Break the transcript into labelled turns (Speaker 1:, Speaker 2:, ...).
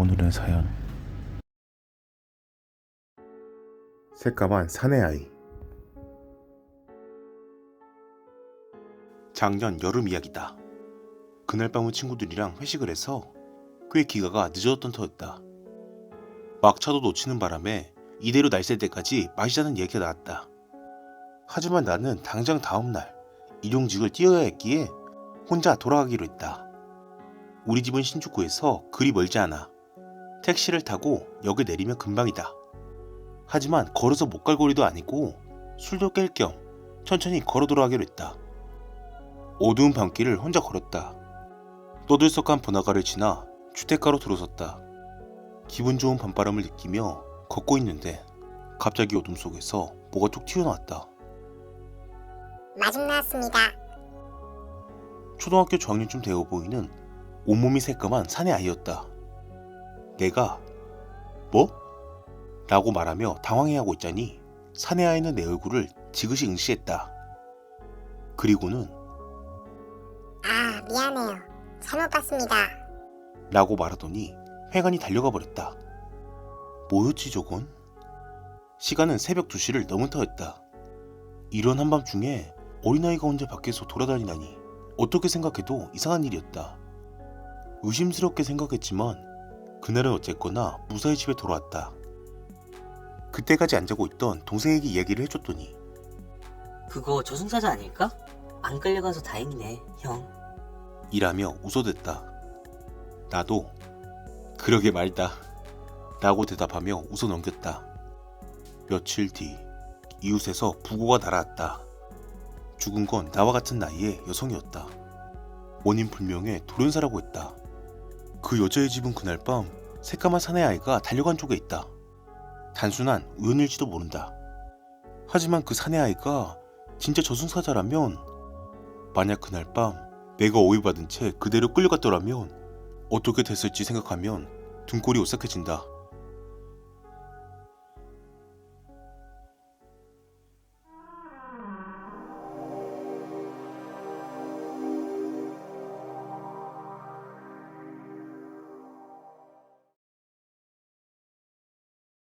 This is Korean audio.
Speaker 1: 오늘의 사연
Speaker 2: 새까만 사내 아이 작년 여름 이야기다. 그날 밤은 친구들이랑 회식을 해서 꽤 기가가 늦어졌던 터였다. 막차도 놓치는 바람에 이대로 날새 때까지 마시자는 얘기가 나왔다. 하지만 나는 당장 다음날 일용직을 뛰어야 했기에 혼자 돌아가기로 했다. 우리 집은 신주쿠에서 그리 멀지 않아. 택시를 타고 역에 내리면 금방이다. 하지만 걸어서 못 갈 거리도 아니고 술도 깰 겸 천천히 걸어 돌아가기로 했다. 어두운 밤길을 혼자 걸었다. 떠들썩한 번화가를 지나 주택가로 들어섰다. 기분 좋은 밤바람을 느끼며 걷고 있는데 갑자기 어둠 속에서 뭐가 툭 튀어나왔다.
Speaker 3: 마중 나왔습니다.
Speaker 2: 초등학교 저학년쯤 되어 보이는 온몸이 새까만 사내 아이였다. 내가 뭐? 라고 말하며 당황해하고 있자니 사내 아이는 내 얼굴을 지그시 응시했다. 그리고는
Speaker 3: 아, 미안해요. 잘못 봤습니다.
Speaker 2: 라고 말하더니 회관이 달려가 버렸다. 뭐였지 저건? 시간은 새벽 2시를 넘은 터였다. 이런 한밤중에 어린아이가 혼자 밖에서 돌아다니다니 어떻게 생각해도 이상한 일이었다. 의심스럽게 생각했지만 그날은 어쨌거나 무사히 집에 돌아왔다. 그때까지 안 자고 있던 동생에게 이야기를 해줬더니
Speaker 4: 그거 저승사자 아닐까? 안 끌려가서 다행이네, 형.
Speaker 2: 이라며 웃어댔다. 나도 그러게 말다. 라고 대답하며 웃어 넘겼다. 며칠 뒤 이웃에서 부고가 날아왔다. 죽은 건 나와 같은 나이의 여성이었다. 원인 불명의 돌연사라고 했다. 그 여자의 집은 그날 밤 새까만 사내 아이가 달려간 쪽에 있다. 단순한 우연일지도 모른다. 하지만 그 사내 아이가 진짜 저승사자라면 만약 그날 밤 내가 오해받은 채 그대로 끌려갔더라면 어떻게 됐을지 생각하면 등골이 오싹해진다.